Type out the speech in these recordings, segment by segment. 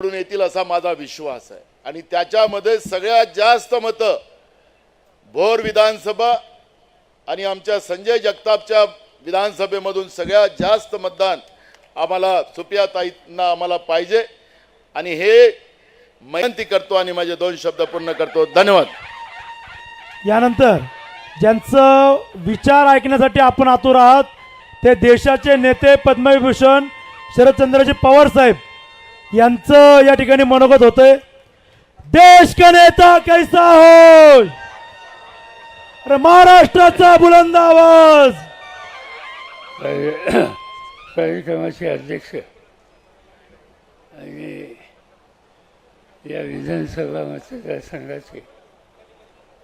निवडून येतील असा माझा विश्वास आहे. आणि त्याच्यामध्ये सगळ्यात जास्त मतं भोर विधानसभा आणि आमच्या संजय जगतापच्या विधानसभेमधून सगळ्यात जास्त मतदान आम्हाला सुप्रियाताईंना आम्हाला पाहिजे. आणि हे विनंती करतो आणि माझे दोन शब्द पूर्ण करतो. धन्यवाद. यानंतर ज्यांचं विचार ऐकण्यासाठी आपण आतुर आहात ते देशाचे नेते पद्मविभूषण शरदचंद्रजी पवार साहेब. यांचं या ठिकाणी मनोगत होतंय. देश का नेता कैसा हो? अरे महाराष्ट्राचा बुलंद आवाज. कार्यक्रमाचे अध्यक्ष आणि या विधानसभा मतदारसंघाचे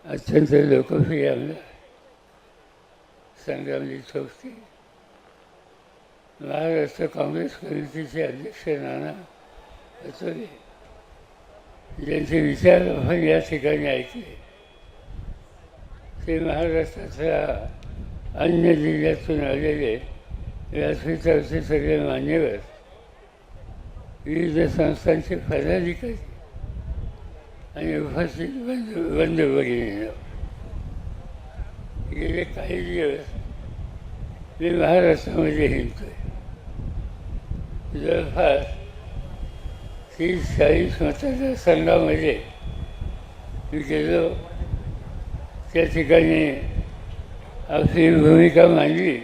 अत्यंत लोकप्रिय आमदार संग्रामजी चौकसी महाराष्ट्र काँग्रेस समितीचे अध्यक्ष नाना पचोले ज्यांचे विचार आपण या ठिकाणी ऐकले. ते महाराष्ट्राच्या अन्य जिल्ह्यातून आलेले व्यासपीठावरचे सगळे मान्यवर विविध संस्थांचे पदाधिकारी आणि उपस्थित बंद बंद भगिनींनो गेले काही दिवस मी महाराष्ट्रामध्ये हिंडतोय. जवळपास तीस चाळीस मतदारसंघामध्ये मी गेलो. त्या ठिकाणी आपली भूमिका मांडली.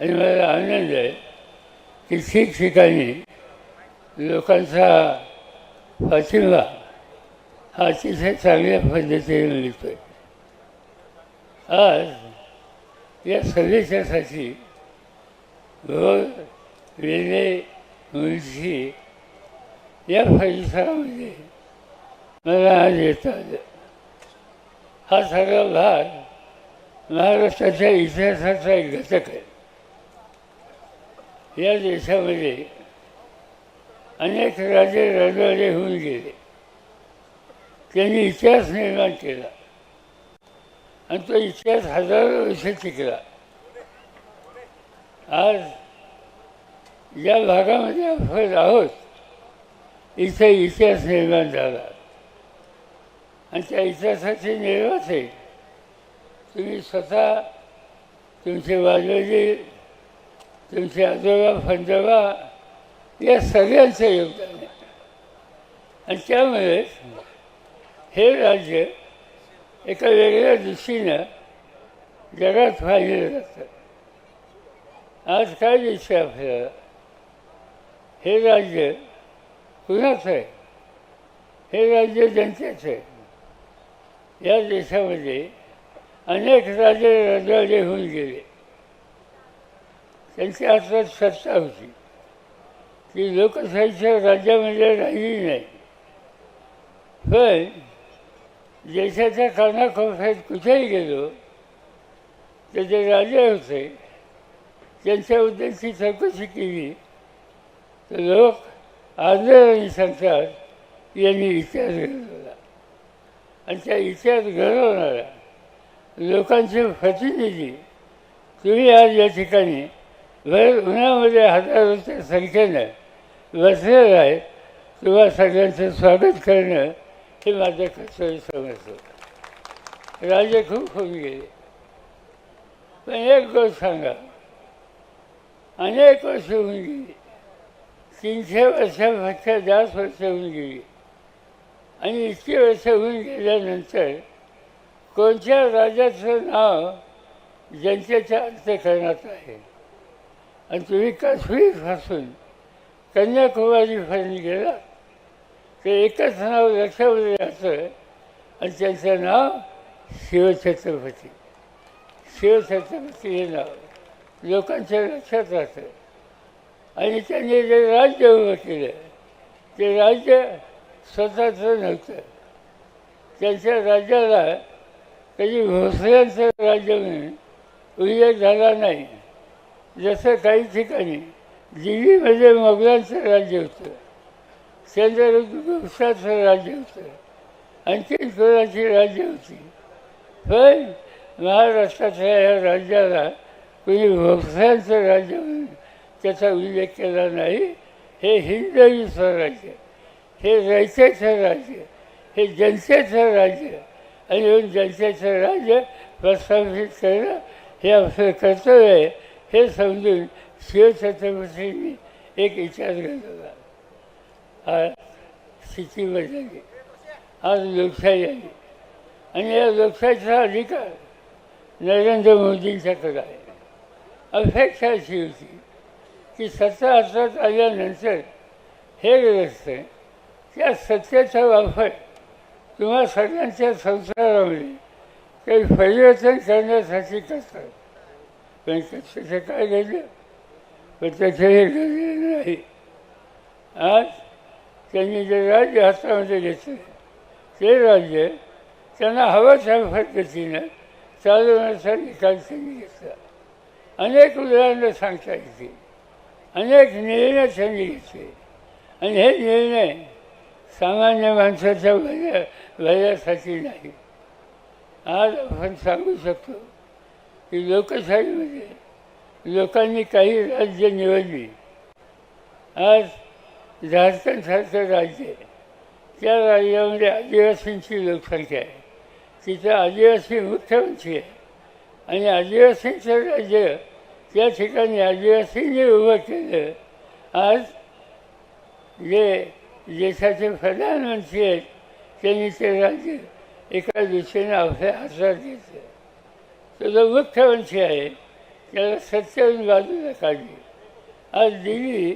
आणि मला आनंद आहे की ठिकठिकाणी लोकांचा पाठिंबा हा अतिशय चांगल्या पद्धतीने मिळतोय. आज या संदेशासाठी भोर वेले मुळशी या परिसरामध्ये मला आज येता आलं हा सगळा भाग महाराष्ट्राच्या इतिहासाचा एक घटक आहे या देशामध्ये अनेक राजे राजवाडे होऊन गेले त्यांनी इतिहास निर्माण केला आणि तो इतिहास हजारो वर्ष टिकला आज या भागामध्ये आपण आहोत इथे इतिहास निर्माण झाला. आणि त्या इतिहासाचे निर्माते तुम्ही स्वतः तुमचे वाजवजी तुमचे आजोबा फंजोबा या सगळ्यांचं योगदान आहे. आणि त्यामुळे हे राज्य एका वेगळ्या दृष्टीनं जगात पाहिलं जातं आज काय दिसतं आपल्याला? हे राज्य कुणाचं आहे हे राज्य जनतेचं आहे. या देशामध्ये अनेक राजे राजे होऊन गेले. त्यांच्या हातात सत्ता होती. ती लोकशाहीच्या राज्यामध्ये राहिली नाही. पण देशाच्या कानाकोपऱ्यात कुठेही गेलो तर जे राजे होते त्यांच्याबद्दलची चौकशी केली तर लोक आदराने सांगतात यांनी इतिहास घडवला. आणि त्या इतिहास घडवणाऱ्या लोकांचे प्रतिनिधी तुम्ही आज या ठिकाणी भर उन्हामध्ये हजारोच्या संख्येनं बसलेलं आहे तुम्हा सगळ्यांचं स्वागत करणं हे माझं कर्तव्य समजतं राजे खूप होऊन गेले. पण एक गोष्ट सांगा. अनेक वर्ष होऊन गेली. तीनशे वर्षापेक्षा जास्त वर्ष होऊन गेली. आणि इतकी वर्ष होऊन गेल्यानंतर कोणत्या राजाचं नाव जनतेच्या अंत्यकरणात आहे? आणि तुम्ही काश्मीरपासून कन्याकुमारीपर्यंत गेला तर एकच नाव लक्षामध्ये जातं आणि त्यांचं नाव शिवछत्रपती. शिवछत्रपती हे नाव लोकांच्या लक्षात राहतं. आणि त्यांनी जे राज्य उभं केलं ते राज्य स्वतःचं नव्हतं. त्यांच्या राज्याला कधी भोसल्यांचं राज्य म्हणून उल्लेख झाला नाही. जसं काही ठिकाणी दिल्लीमध्ये मोगलांचं राज्य होतं चंद्रगुप्ताचं राज्य होतं आणखी कोणाची राज्य होती. पण महाराष्ट्रातल्या या राज्याला कोणी भोसल्यांचं राज्य म्हणून त्याचा उल्लेख केला नाही. हे हिंदवी स्वराज्य हे रयतेचं राज्य हे जनतेचं राज्य आणि जनतेचं राज्य प्रस्थापित करणं हे आपलं कर्तव्य आहे. हे समजून शिवछत्रपतींनी एक विचार घडवला. आज स्थिती बदलली आज लोकशाही आली. आणि या लोकशाहीचा अधिकार नरेंद्र मोदींच्याकडे आहे. अपेक्षा अशी होती. की सत्ता हातात आल्यानंतर हे असते त्या सत्तेचा वापर किंवा सगळ्यांच्या संसारामध्ये काही परिवर्तन करण्यासाठी करतात. पण त्याचं काय घडलं पण त्याचं हे घडलेलं नाही. आज त्यांनी जे राज्य हातामध्ये घेतलं ते राज्य त्यांना हवं त्या पद्धतीनं चालवण्याचा निकाल त्यांनी घेतला. अनेक उदाहरणं सांगता येतील. अनेक निर्णय त्यांनी घेतले आणि हे निर्णय सामान्य माणसाच्या भल्या भल्यासाठी नाही. आज आपण सांगू शकतो की लोकशाहीमध्ये लोकांनी काही राज्य निवडली. आज झारखंडसारखं राज्य आहे. त्या राज्यामध्ये आदिवासींची लोकसंख्या आहे. तिथं आदिवासी मुख्यमंत्री आहे. आणि आदिवासींचं राज्य त्या ठिकाणी आदिवासींनी उभं केलं आज जे देशाचे प्रधानमंत्री आहेत त्यांनी ते राज्य एका दिशेने आपल्या हातात घेतलं तो जो मुख्यमंत्री आहे त्याला सत्तेवरून बाजूला काढली. आज दिल्ली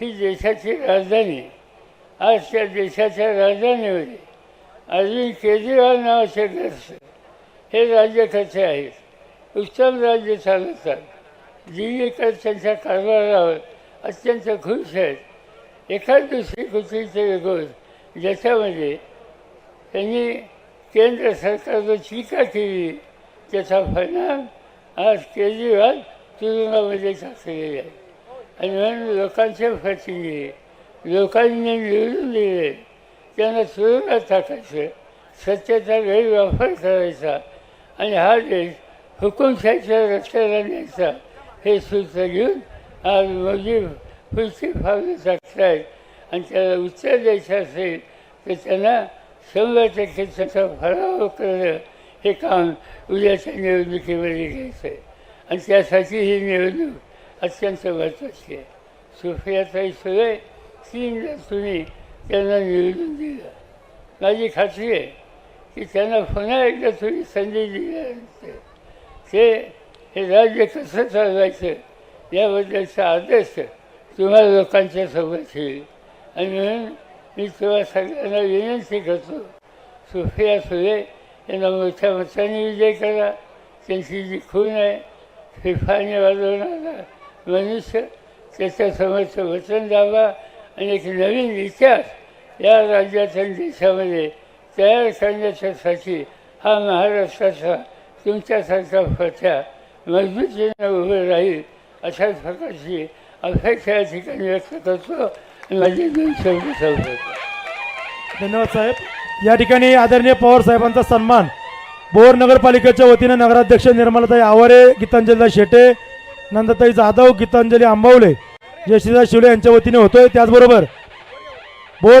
ही देशाची राजधानी. आज त्या देशाच्या राजधानीमध्ये अरविंद केजरीवाल नावाचे ग्रस्त हे राज्यकर्ते आहेत उत्तम राज्य चालवतात. दिल्लीकर त्यांच्या कारभारावर अत्यंत खुश आहेत. एखाद दुसरी कृतीचे घोष ज्याच्यामध्ये त्यांनी केंद्र सरकारवर टीका केली त्याचा परिणाम आज केजरीवाल तुरुंगामध्ये टाकलेले आहे. आणि म्हणून लोकांचे प्रतिनिधी लोकांनी निवडून दिले त्यांना तुरुंगात टाकायचं सत्तेचा गैरवापर करायचा आणि हा देश हुकुमशाहीच्या रस्त्याला न्यायचा. हे सूत्र घेऊन आज पृथ्वी पुढची पावलं टाकतायत आणि त्याला उत्तर द्यायचं असेल तर त्यांना शंभर टक्के त्याचा फराव करणं हे काम उद्याच्या निवडणुकीमध्ये घ्यायचं आहे आणि त्यासाठी ही निवडणूक अत्यंत महत्त्वाची आहे. सुप्रियाताई सुळे तीनदा तुम्ही त्यांना निवडून दिलं. माझी खात्री आहे की त्यांना पुन्हा एकदा तुम्ही संधी दिल्यानंतर ते हे राज्य कसं चालवायचं याबद्दलचा आदेश तुम्हाला लोकांच्या सोबत येईल आणि म्हणून मी तुम्हा सगळ्यांना विनंती करतो सुफिया सुरे यांना मोठ्या मताने विजय करा. त्यांची जी खून आहे फिफाने वाजवणारा मनुष्य त्याच्यासमोरचं वचन दाबा. आणि एक नवीन इतिहास या राज्यात आणि देशामध्ये तयार करण्याच्यासाठी हा महाराष्ट्राचा तुमच्यासारखा फत्या मजबूतीने उभं राहील अशा प्रकारची अपेक्षा या ठिकाणी व्यक्त करतो. माझे दोन शब्द संपवतो धन्यवाद साहेब. या ठिकाणी आदरणीय पवार साहेबांचा सन्मान. बोर नगरपालिकेच्या वतीनं नगराध्यक्ष निर्मलाताई आवारे गीतांजलीताई शेटे नंदताई जाधव गीतांजली आंबवले जयश्रीदास शिवले यांच्या वतीने होतोय. त्याचबरोबर बोर